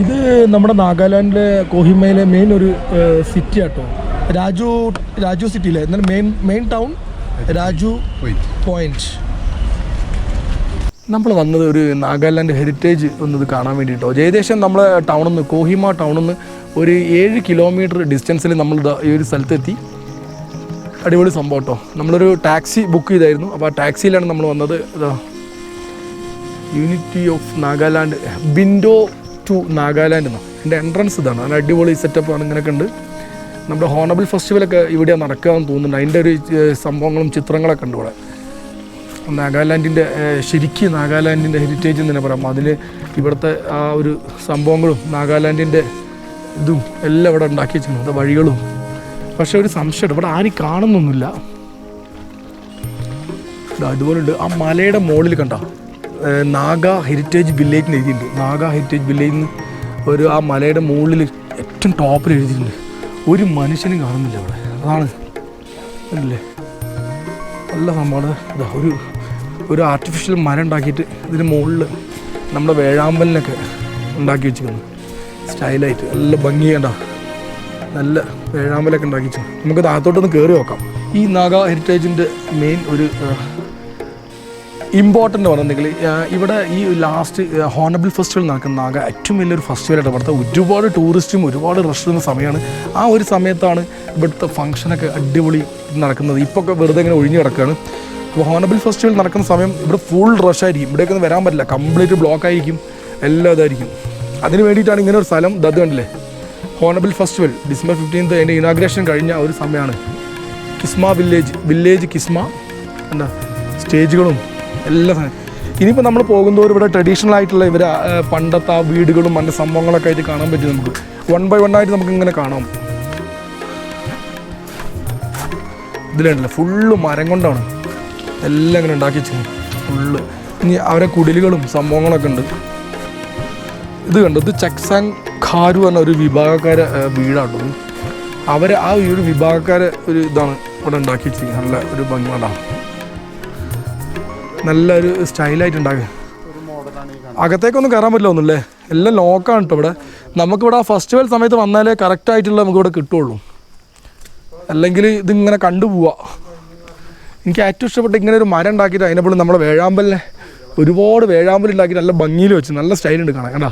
ഇത് നമ്മുടെ നാഗാലാൻഡിലെ കോഹിമയിലെ മെയിൻ ഒരു സിറ്റി ആട്ടോ. രാജു രാജു സിറ്റിയിലെ എന്നാൽ main main town Raju point നമ്മൾ വന്നത് ഒരു നാഗാലാൻഡ് ഹെറിറ്റേജ് ഒന്നത് കാണാൻ വേണ്ടിയിട്ടോ ഏകദേശം നമ്മളെ ടൗണിൽ നിന്ന് കോഹിമ ടൗണിൽ നിന്ന് ഒരു ഏഴ് കിലോമീറ്റർ ഡിസ്റ്റൻസിൽ നമ്മൾ ഈ ഒരു സ്ഥലത്തെത്തി. അടിപൊളി സംഭവം കേട്ടോ നമ്മളൊരു ടാക്സി ബുക്ക് ചെയ്തായിരുന്നു. അപ്പോൾ ആ ടാക്സിയിലാണ് നമ്മൾ വന്നത്. Unity of Nagaland window to Nagaland എന്നാണ് എന്റെ എൻട്രൻസ് ഇതാണ്. നല്ല അടിപൊളി സെറ്റപ്പ് ആണ് ഇങ്ങനെയൊക്കെ ഉണ്ട്. നമ്മുടെ ഹോണബിൾ ഫെസ്റ്റിവലൊക്കെ ഇവിടെ നടക്കുകയെന്ന് തോന്നുന്നുണ്ട്. അതിന്റെ ഒരു സംഭവങ്ങളും ചിത്രങ്ങളൊക്കെ ഉണ്ട് ഇവിടെ. നാഗാലാൻഡിന്റെ ശരിക്കും നാഗാലാൻഡിന്റെ ഹെറിറ്റേജ് എന്ന് തന്നെ പറയാം. അതിൽ ഇവിടുത്തെ ആ ഒരു സംഭവങ്ങളും നാഗാലാൻഡിന്റെ ഇതും എല്ലാം ഇവിടെ ഉണ്ടാക്കി വെച്ചിട്ടുണ്ട്. വഴികളും. പക്ഷെ ഒരു സംശയമുണ്ട്. ഇവിടെ ആരും കാണുന്നൊന്നുമില്ല. ഇതാ ഇതുപോലുണ്ട്. ആ മലയുടെ മുകളിൽ കണ്ട? നാഗ ഹെറിറ്റേജ് വില്ലേജ് എന്ന് എഴുതിയിട്ടുണ്ട്. നാഗ ഹെറിറ്റേജ് വില്ലേജ് ഒരു ആ മലയുടെ മുകളിൽ ഏറ്റവും ടോപ്പിൽ എഴുതിയിട്ടുണ്ട്. ഒരു മനുഷ്യനും കാണുന്നില്ല അവിടെ. അതാണ് അല്ലേ? നല്ല സംഭവമാണ്. ഇതാ ഒരു ഒരു ആർട്ടിഫിഷ്യൽ മരം ഉണ്ടാക്കിയിട്ട് ഇതിന് മുകളിൽ നമ്മുടെ വേഴാമ്പലിനൊക്കെ ഉണ്ടാക്കി വെച്ചിരിക്കുന്നു. സ്റ്റൈലായിട്ട് നല്ല ഭംഗിയേണ്ട നല്ല വേഴാമ്പലൊക്കെ ഉണ്ടാക്കി വെച്ചു നമുക്ക് താഴത്തോട്ടൊന്ന് കയറി നോക്കാം. ഈ നാഗ ഹെറിറ്റേജിന്റെ മെയിൻ ഒരു ഇമ്പോർട്ടന്റ് പറഞ്ഞിട്ടുണ്ടെങ്കിൽ ഇവിടെ ഈ ലാസ്റ്റ് ഹോണബിൾ ഫെസ്റ്റിവൽ നടക്കുന്ന ആകെ ഏറ്റവും വലിയൊരു ഫെസ്റ്റിവലായിട്ട് ഇവിടുത്തെ ഒരുപാട് ടൂറിസ്റ്റും ഒരുപാട് റഷ് വരുന്ന സമയമാണ് ആ ഒരു സമയത്താണ് ഇവിടുത്തെ ഫംഗ്ഷനൊക്കെ അടിപൊളി നടക്കുന്നത്. ഇപ്പോൾ ഒക്കെ വെറുതെ ഇങ്ങനെ ഒഴിഞ്ഞു കിടക്കുകയാണ്. അപ്പോൾ ഹോണബിൾ ഫെസ്റ്റിവൽ നടക്കുന്ന സമയം ഇവിടെ ഫുൾ റഷ് ആയിരിക്കും. ഇവിടേക്ക് ഒന്നും വരാൻ പറ്റില്ല. കംപ്ലീറ്റ് ബ്ലോക്ക് ആയിരിക്കും. എല്ലാം ഇതായിരിക്കും. അതിന് വേണ്ടിയിട്ടാണ് ഇങ്ങനെ ഒരു സ്ഥലം ദത് കണ്ടില്ലേ? ഹോണബിൾ ഫെസ്റ്റിവൽ ഡിസംബർ ഫിഫ്റ്റീൻത്ത് അതിന്റെ ഇനാഗ്രേഷൻ കഴിഞ്ഞ ഒരു സമയമാണ്. കിസ്മ വില്ലേജ് വില്ലേജ് കിസ്മ എന്താ? സ്റ്റേജുകളും എല്ലാ സാധനം. ഇനിയിപ്പോൾ നമ്മൾ പോകുന്നതോറും ഇവിടെ ട്രഡീഷണൽ ആയിട്ടുള്ള ഇവരെ പണ്ടത്തെ ആ വീടുകളും മറ്റു സംഭവങ്ങളൊക്കെ ആയിട്ട് കാണാൻ പറ്റും നമുക്ക്. വൺ ബൈ വൺ ആയിട്ട് നമുക്ക് ഇങ്ങനെ കാണാം. ഇതിലുണ്ടല്ലോ ഫുള്ള് മരം കൊണ്ടാണ്. എല്ലാം ഇങ്ങനെ ഉണ്ടാക്കി വെച്ചു ഫുള്ള് ഇനി അവരെ കുടിലുകളും സംഭവങ്ങളൊക്കെ ഉണ്ട്. ഇത് കണ്ടു? ഇത് ചക്സാങ് ഖാരു എന്ന ഒരു വിഭാഗക്കാരെ വീടാണ്. അവരെ ആ ഒരു വിഭാഗക്കാരെ ഒരു ഇതാണ് ഇവിടെ ഉണ്ടാക്കി വെച്ചിരിക്കുന്നത്. നല്ല ഒരു ഭംഗിയുണ്ടാവും നല്ലൊരു സ്റ്റൈലായിട്ട് ഉണ്ടാകും അകത്തേക്കൊന്നും കയറാൻ പറ്റില്ല ഒന്നുമില്ലേ എല്ലാം ലോക്കാണ് കേട്ടോ ഇവിടെ. നമുക്കിവിടെ ആ ഫെസ്റ്റിവൽ സമയത്ത് വന്നാലേ കറക്റ്റായിട്ടുള്ള നമുക്ക് ഇവിടെ കിട്ടുള്ളൂ. അല്ലെങ്കിൽ ഇതിങ്ങനെ കണ്ടുപോവാ. എനിക്ക് ഏറ്റവും ഇഷ്ടപ്പെട്ട ഇങ്ങനെ ഒരു മരം ഉണ്ടാക്കിയിട്ട് അതിനെപ്പോഴും നമ്മൾ വേഴാമ്പലിനെ ഒരുപാട് വേഴാമ്പൽ ഉണ്ടാക്കി നല്ല ഭംഗിയിൽ വെച്ച് നല്ല സ്റ്റൈലുണ്ട് കാണാൻ കണ്ടാ?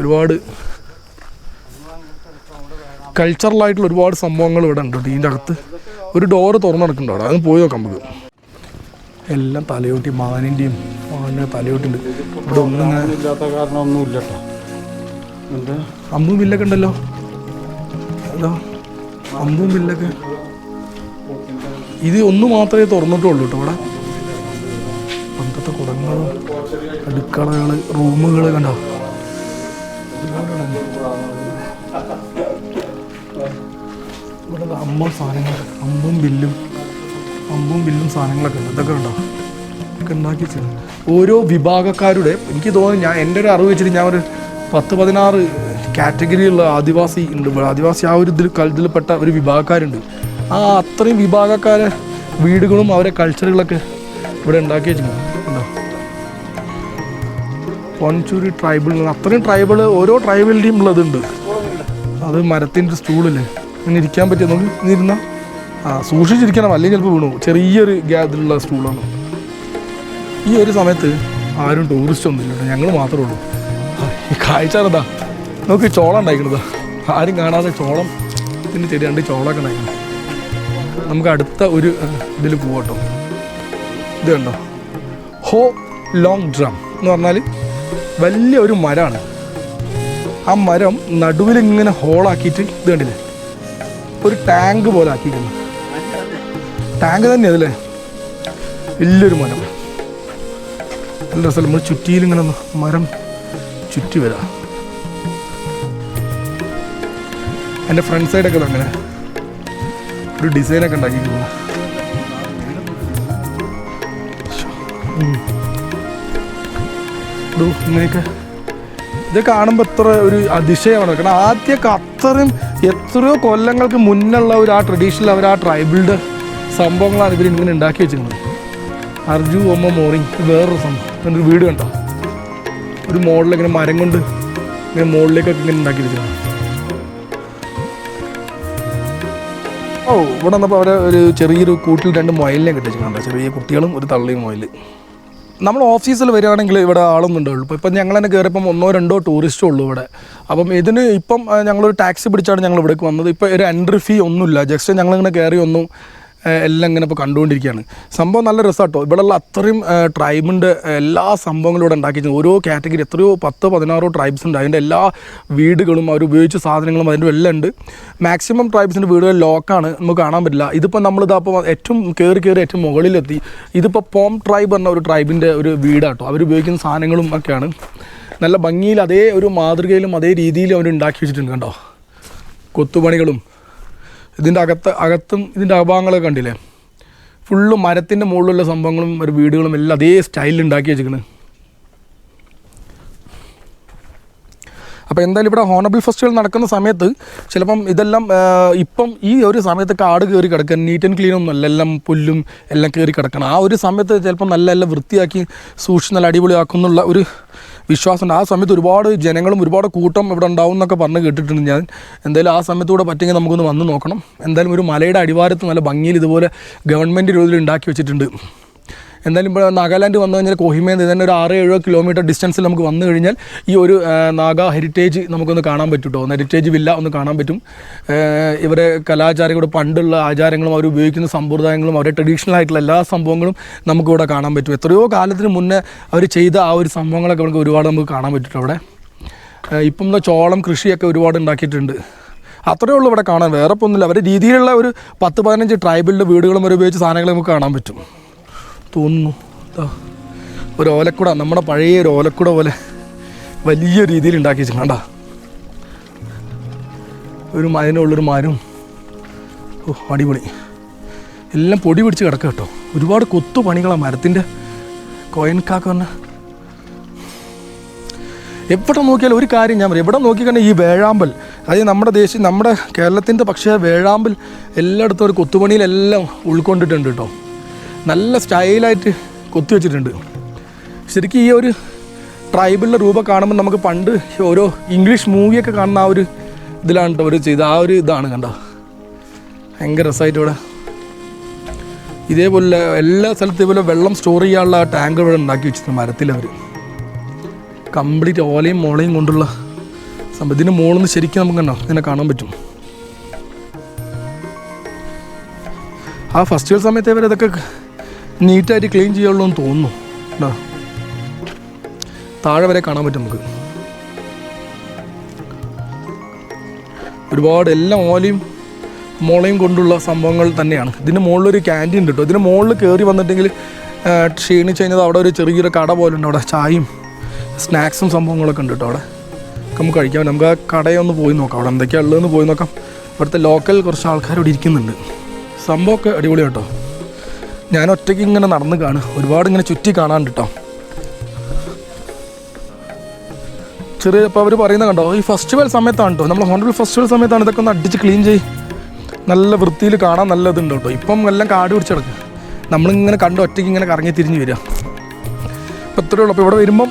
ഒരുപാട് കൾച്ചറലായിട്ടുള്ള ഒരുപാട് സംഭവങ്ങൾ ഇവിടെ ഉണ്ട് ഇതിന്റെ അകത്ത്. ഒരു ഡോറ് തുറന്നു നടക്കുന്നുണ്ട് അവിടെ. അത് പോയി നോക്കാം നമുക്ക്. എല്ലാം തലയോട്ടി മാനിന്റെയും മാനിന്റെ തലയോട്ടിണ്ട്. ഇവിടെ ഒന്നും ഇല്ല കേട്ടോ അമ്പും ബില്ലൊക്കെ ഉണ്ടല്ലോ. അതോ? അമ്പും ബില്ലൊക്കെ ഇത് ഒന്ന് മാത്രമേ തുറന്നിട്ടുള്ളൂ കേട്ടോ ഇവിടെ. പണ്ടത്തെ കുടങ്ങളും അടുക്കളകൾ റൂമുകൾ കണ്ടോ? ഇവിടെ അമ്പും സാധനങ്ങൾ അമ്പും ബില്ലും അമ്പും ബില്ലും സാധനങ്ങളൊക്കെ ഉണ്ട്. ഇതൊക്കെ ഉണ്ടോ? ഒക്കെ ഉണ്ടാക്കി വെച്ചിട്ടുണ്ട്. ഓരോ വിഭാഗക്കാരുടെ എനിക്ക് തോന്നുന്നു ഞാൻ എന്റെ ഒരു അറിവ് വെച്ചിട്ട് ഞാൻ ഒരു പത്ത് പതിനാറ് കാറ്റഗറിയുള്ള ആദിവാസി ഉണ്ട്. ആദിവാസി ആ ഒരു ഇതിൽ ഇതിൽപ്പെട്ട ഒരു വിഭാഗക്കാരുണ്ട്. ആ അത്രയും വിഭാഗക്കാരെ വീടുകളും അവരെ കൾച്ചറുകളൊക്കെ ഇവിടെ ഉണ്ടാക്കി വെച്ചിട്ടുണ്ട്. ഉണ്ടോ? ട്രൈബിൾ അത്രയും ട്രൈബിൾ ഓരോ ട്രൈബിലിന്റെയും ഉള്ളതുണ്ട്. അത് മരത്തിന്റെ സ്റ്റൂളില്ലേ ഇങ്ങനെ ഇരിക്കാൻ പറ്റിയ നോക്കി ഇരുന്ന. ആ സൂക്ഷിച്ചിരിക്കണം അല്ലെങ്കിൽ ചിലപ്പോൾ വീണു ചെറിയൊരു ഗ്യാതിലുള്ള സ്റ്റൂളാണ് ഈ ഒരു സമയത്ത് ആരും ടൂറിസ്റ്റ് ഒന്നും ഇല്ല ഞങ്ങൾ മാത്രമേ ഉള്ളൂ. ഈ കാഴ്ച നമുക്ക് നോക്ക് ചോളം ഉണ്ടായിക്കണതാ. ആരും കാണാതെ ചോളം പിന്നെ ചെടി രണ്ട് ചോളമൊക്കെ ഉണ്ടായിരുന്നു നമുക്ക് അടുത്ത ഒരു ഇതിൽ പോകട്ടോ ഇത് കണ്ടോ? ഹോ ലോങ് ഡ്രം എന്ന് പറഞ്ഞാൽ വലിയ ഒരു മരമാണ് ആ മരം നടുവിൽ ഇങ്ങനെ ഹോളാക്കിയിട്ട് ഇത് കണ്ടില്ലേ? ഒരു ടാങ്ക് പോലെ ആക്കിയിരിക്കുന്നു. ടാങ്ക് തന്നെയാണ് അതല്ലേ വലിയൊരു മരം. നല്ല രസം നമ്മൾ ചുറ്റിയിൽ ഇങ്ങനെ മരം ചുറ്റി വരാം. എന്റെ ഫ്രണ്ട് സൈഡൊക്കെ അങ്ങനെ ഒരു ഡിസൈനൊക്കെ ഉണ്ടാക്കിയിരിക്കുന്നു. ഇങ്ങനെയൊക്കെ ഇത് കാണുമ്പോൾ എത്ര ഒരു അതിശയമാണ്. കാരണം ആദ്യമൊക്കെ അത്രയും എത്രയോ കൊല്ലങ്ങൾക്ക് മുന്നുള്ള ഒരു ആ ട്രഡീഷണൽ അവർ ആ ട്രൈബിളുടെ സംഭവങ്ങളാണ് ഇവർ ഇങ്ങനെ ഉണ്ടാക്കി വെച്ചിരിക്കുന്നത്. അർജു ഒമ്മ മോറിങ് വേറൊരു സംഭവം. ഒരു വീട് കണ്ടോ? ഒരു മോഡൽ ഇങ്ങനെ മരം കൊണ്ട് ഇങ്ങനെ മുകളിലേക്കൊക്കെ ഇങ്ങനെ ഉണ്ടാക്കി വെച്ചിരുന്നു ഓ ഇവിടെ വന്നപ്പോൾ അവരെ ഒരു ചെറിയൊരു കൂട്ടിൽ രണ്ട് മൊയലിനെ കിട്ടിച്ചിട്ടുണ്ട് ചെറിയ കുട്ടികളും ഒരു തള്ളിയും മൊയൽ നമ്മൾ ഓഫീസിൽ വരികയാണെങ്കിൽ ഇവിടെ ആളൊന്നും ഉണ്ടാവുള്ളൂ ഇപ്പം ഞങ്ങൾ തന്നെ കയറിയപ്പം ഒന്നോ രണ്ടോ ടൂറിസ്റ്റേ ഉള്ളൂ ഇവിടെ. അപ്പം ഇതിന് ഇപ്പം ഞങ്ങളൊരു ടാക്സി പിടിച്ചാണ് ഞങ്ങൾ ഇവിടേക്ക് വന്നത്. ഇപ്പോൾ ഒരു എൻട്രി ഫീ ഒന്നുമില്ല. ജസ്റ്റ് ഞങ്ങളിങ്ങനെ കയറി ഒന്നും എല്ലാം ഇങ്ങനെ ഇപ്പോൾ കണ്ടുകൊണ്ടിരിക്കുകയാണ്. സംഭവം നല്ല രസമാട്ടോ ഇവിടെയുള്ള അത്രയും ട്രൈബിന്റെ എല്ലാ സംഭവങ്ങളും ഇവിടെ ഉണ്ടാക്കി. ഓരോ കാറ്റഗറി എത്രയോ പത്ത് പതിനാറോ ട്രൈബ്സ് ഉണ്ട്. അതിന്റെ എല്ലാ വീടുകളും അവർ ഉപയോഗിച്ച സാധനങ്ങളും അതിന്റെ എല്ലാം ഉണ്ട്. മാക്സിമം ട്രൈബ്സിന്റെ വീടുകൾ ലോക്കാണ്. നമുക്ക് കാണാൻ പറ്റില്ല. ഇതിപ്പോൾ നമ്മളിതാ അപ്പോൾ ഏറ്റവും കയറി കയറി ഏറ്റവും മുകളിലെത്തി. ഇതിപ്പോൾ പോം ട്രൈബ് എന്ന ഒരു ട്രൈബിന്റെ ഒരു വീടാട്ടോ അവർ ഉപയോഗിക്കുന്ന സാധനങ്ങളും ഒക്കെയാണ്. നല്ല ഭംഗിയിൽ അതേ ഒരു മാതൃകയിലും അതേ രീതിയിലും അവർ ഉണ്ടാക്കി വെച്ചിട്ടുണ്ട് കണ്ടോ? കൊത്തുപണികളും ഇതിന്റെ അകത്ത് അകത്തും ഇതിന്റെ അഭാഗങ്ങളൊക്കെ കണ്ടില്ലേ? ഫുള്ള് മരത്തിന്റെ മുകളിലുള്ള സംഭവങ്ങളും ഒരു വീടുകളും എല്ലാം അതേ സ്റ്റൈലിൽ ഉണ്ടാക്കി വെച്ചിരിക്കുന്നത് അപ്പോൾ എന്തായാലും ഇവിടെ ഹോണബിൾ ഫെസ്റ്റിവൽ നടക്കുന്ന സമയത്ത് ചിലപ്പം ഇതെല്ലാം ഇപ്പം ഈ ഒരു സമയത്ത് കാട് കയറി കിടക്കാൻ നീറ്റ് ആൻഡ് ക്ലീൻ ഒന്നും അല്ല എല്ലാം പുല്ലും എല്ലാം കയറി കിടക്കണം. ആ ഒരു സമയത്ത് ചിലപ്പം നല്ല എല്ലാം വൃത്തിയാക്കി സൂക്ഷിച്ച് നല്ല അടിപൊളിയാക്കും എന്നുള്ള ഒരു വിശ്വാസമുണ്ട്. ആ സമയത്ത് ഒരുപാട് ജനങ്ങളും ഒരുപാട് കൂട്ടം ഇവിടെ ഉണ്ടാവും എന്നൊക്കെ പറഞ്ഞ് കേട്ടിട്ടുണ്ട് ഞാൻ. എന്തായാലും ആ സമയത്തൂടെ പറ്റുമെങ്കിൽ നമുക്കൊന്ന് വന്ന് നോക്കണം. എന്തായാലും ഒരു മലയുടെ അടിവാരത്ത് നല്ല ഭംഗിയിൽ ഇതുപോലെ ഗവൺമെന്റ് രീതിയിൽ ഉണ്ടാക്കി വെച്ചിട്ടുണ്ട്. എന്തായാലും ഇപ്പോൾ നാഗാലാൻഡ് വന്നു കഴിഞ്ഞാൽ കോഹിമയിൽ നിന്ന് തന്നെ ഒരു ആറ് ഏഴോ കിലോമീറ്റർ ഡിസ്റ്റൻസിൽ നമുക്ക് വന്നു കഴിഞ്ഞാൽ ഈ ഒരു നാഗ ഹെറിറ്റേജ് നമുക്കൊന്ന് കാണാൻ പറ്റും കേട്ടോ ഹെറിറ്റേജ് വില്ല ഒന്ന് കാണാൻ പറ്റും. ഇവരെ കലാചാരങ്ങളുടെ പണ്ടുള്ള ആചാരങ്ങളും അവർ ഉപയോഗിക്കുന്ന സമ്പ്രദായങ്ങളും അവരുടെ ട്രഡീഷണൽ ആയിട്ടുള്ള എല്ലാ സംഭവങ്ങളും നമുക്കിവിടെ കാണാൻ പറ്റും. എത്രയോ കാലത്തിന് മുന്നേ അവർ ചെയ്ത ആ ഒരു സംഭവങ്ങളൊക്കെ നമുക്ക് ഒരുപാട് നമുക്ക് കാണാൻ പറ്റും അവിടെ? ഇപ്പം ചോളം കൃഷിയൊക്കെ ഒരുപാട് ഉണ്ടാക്കിയിട്ടുണ്ട്. അത്രയേ ഉള്ളൂ ഇവിടെ കാണാൻ. വേറെ ഒന്നുമില്ല അവരുടെ രീതിയിലുള്ള ഒരു പത്ത് പതിനഞ്ച് ട്രൈബലിന്റെ വീടുകളും അവർ ഉപയോഗിച്ച് സാധനങ്ങൾ നമുക്ക് കാണാൻ പറ്റും. തോന്നുന്നു. ഒരു ഓലക്കുട നമ്മുടെ പഴയ ഒരു ഓലക്കുട പോലെ വലിയ രീതിയിൽ ഉണ്ടാക്കി വെച്ചിട്ടുണ്ട്. ഒരു മതിനുള്ളൊരു മരവും ഓ അടിപൊളി. എല്ലാം പൊടി പിടിച്ച് കിടക്കുക കേട്ടോ. ഒരുപാട് കൊത്തു പണികളാണ് മരത്തിന്റെ. കോയൻകാക്ക പറഞ്ഞ എവിടെ നോക്കിയാലും ഒരു കാര്യം ഞാൻ പറയും. എവിടെ നോക്കിക്കഴിഞ്ഞാൽ ഈ വേഴാമ്പൽ അതായത് നമ്മുടെ ദേശീയ നമ്മുടെ കേരളത്തിന്റെ പക്ഷേ വേഴാമ്പൽ എല്ലായിടത്തും ഒരു കൊത്തുപണിയിലെല്ലാം ഉൾക്കൊണ്ടിട്ടുണ്ട് കേട്ടോ. നല്ല സ്റ്റൈലായിട്ട് കൊത്തി വെച്ചിട്ടുണ്ട്. ശരിക്കും ഈ ഒരു ട്രൈബിളിന്റെ രൂപം കാണുമ്പോൾ നമുക്ക് പണ്ട് ഓരോ ഇംഗ്ലീഷ് മൂവിയൊക്കെ കാണുന്ന ആ ഒരു ഇതിലാണ് കേട്ടോ അവർ ചെയ്ത ആ ഒരു ഇതാണ് കണ്ടോ? ഭയങ്കര രസമായിട്ട് ഇവിടെ. ഇതേപോലെ എല്ലാ സ്ഥലത്തും ഇതുപോലെ വെള്ളം സ്റ്റോർ ചെയ്യാനുള്ള ടാങ്ക് ഇവിടെ ഉണ്ടാക്കി വെച്ചിട്ടുണ്ട് മരത്തിലവർ കംപ്ലീറ്റ് ഓലയും മോളയും കൊണ്ടുള്ള സംഭവം. ഇതിന് മുകളിൽ നിന്ന് ശരിക്കും നമുക്ക് കണ്ടോ? ഇതിനെ കാണാൻ പറ്റും. ആ ഫെസ്റ്റിവൽ സമയത്തെ ഇവർ ഇതൊക്കെ നീറ്റായിട്ട് ക്ലീൻ ചെയ്യുള്ളൂ എന്ന് തോന്നുന്നു. കേട്ടോ താഴെ വരെ കാണാൻ പറ്റും നമുക്ക്. ഒരുപാട് എല്ലാം ഓലയും മുളയും കൊണ്ടുള്ള സംഭവങ്ങൾ തന്നെയാണ്. ഇതിന് മുകളിലൊരു ക്യാന്റീൻ കേട്ടോ ഇതിന് മുകളിൽ കയറി വന്നിട്ടെങ്കിൽ ക്ഷീണിച്ച് കഴിഞ്ഞാൽ അവിടെ ഒരു ചെറിയൊരു കട പോലെ ഉണ്ട്. അവിടെ ചായയും സ്നാക്സും സംഭവങ്ങളൊക്കെ ഉണ്ട് കേട്ടോ അവിടെ. നമുക്ക് കഴിക്കാം. നമുക്ക് ആ കടയൊന്ന് പോയി നോക്കാം. അവിടെ എന്തൊക്കെയാണ് ഉള്ളതെന്ന് പോയി നോക്കാം. ഇവിടുത്തെ ലോക്കൽ കുറച്ച് ആൾക്കാർ ഇവിടെ ഇരിക്കുന്നുണ്ട്. സംഭവമൊക്കെ അടിപൊളി കേട്ടോ ഞാൻ ഒറ്റയ്ക്ക് ഇങ്ങനെ നടന്ന് കാണും ഒരുപാട് ഇങ്ങനെ ചുറ്റി കാണാണ്ട് കേട്ടോ ചെറിയ ഇപ്പോൾ അവർ പറയുന്ന കണ്ടോ? ഈ ഫെസ്റ്റിവൽ സമയത്താണ് നമ്മൾ ഹോണ്ടൽ ഫെസ്റ്റിവൽ സമയത്താണ് ഇതൊക്കെ ഒന്ന് അടിച്ച് ക്ലീൻ ചെയ്യും നല്ല വൃത്തിയിൽ കാണാൻ നല്ലതുണ്ട് കേട്ടോ ഇപ്പം എല്ലാം കാട് പിടിച്ച് കിടക്കും. നമ്മളിങ്ങനെ കണ്ട് ഒറ്റയ്ക്ക് ഇങ്ങനെ കറങ്ങി തിരിഞ്ഞ് വരിക. അപ്പോൾ ഇത്രയേ ഉള്ളൂ. അപ്പോൾ ഇവിടെ വരുമ്പം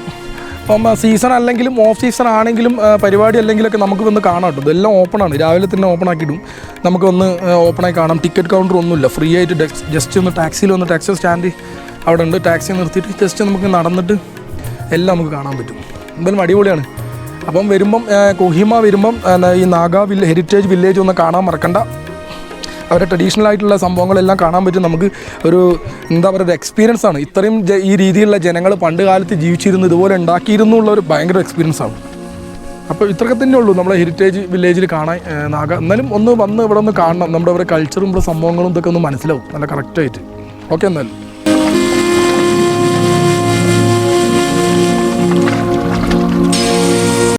ഇപ്പം സീസൺ അല്ലെങ്കിലും ഓഫ് സീസൺ ആണെങ്കിലും പരിപാടി അല്ലെങ്കിലൊക്കെ നമുക്ക് വന്ന് കാണാം കേട്ടോ. ഇതെല്ലാം ഓപ്പണാണ് രാവിലെ തന്നെ ഓപ്പൺ ആക്കിയിടും. നമുക്ക് വന്ന് ഓപ്പണായി കാണാം. ടിക്കറ്റ് കൗണ്ടർ ഒന്നുമില്ല. ഫ്രീ ആയിട്ട് ജസ്റ്റ് ഒന്ന് ടാക്സിയിൽ വന്ന് ടാക്സി സ്റ്റാൻഡ് അവിടെ ഉണ്ട്. ടാക്സി നിർത്തിയിട്ട് ജസ്റ്റ് നമുക്ക് നടന്നിട്ട് എല്ലാം നമുക്ക് കാണാൻ പറ്റും. എന്തായാലും അടിപൊളിയാണ്. അപ്പം വരുമ്പം കൊഹിമ വരുമ്പം ഈ നാഗ വില്ല ഹെറിറ്റേജ് വില്ലേജ് ഒന്ന് കാണാൻ മറക്കണ്ട. അവരുടെ ട്രഡീഷണൽ ആയിട്ടുള്ള സംഭവങ്ങളെല്ലാം കാണാൻ പറ്റും. നമുക്ക് ഒരു എന്താ പറയുക ഒരു എക്സ്പീരിയൻസ് ആണ്. ഇത്രയും ഈ രീതിയിലുള്ള ജനങ്ങൾ പണ്ട് കാലത്ത് ജീവിച്ചിരുന്നു ഇതുപോലെ ഉണ്ടാക്കിയിരുന്നു ഉള്ള ഒരു ഭയങ്കര എക്സ്പീരിയൻസ് ആണ്. അപ്പോൾ ഇത്രയൊക്കെ തന്നെ ഉള്ളൂ നമ്മളെ ഹെറിറ്റേജ് വില്ലേജിൽ കാണാൻ നാഗ. എന്നാലും ഒന്ന് വന്ന് ഇവിടെ ഒന്ന് കാണണം. നമ്മുടെ അവരുടെ കൾച്ചറും ഇവിടെ സംഭവങ്ങളും ഇതൊക്കെ ഒന്ന് മനസ്സിലാവും. നല്ല കറക്റ്റായിട്ട് ഓക്കെ എന്നാലും.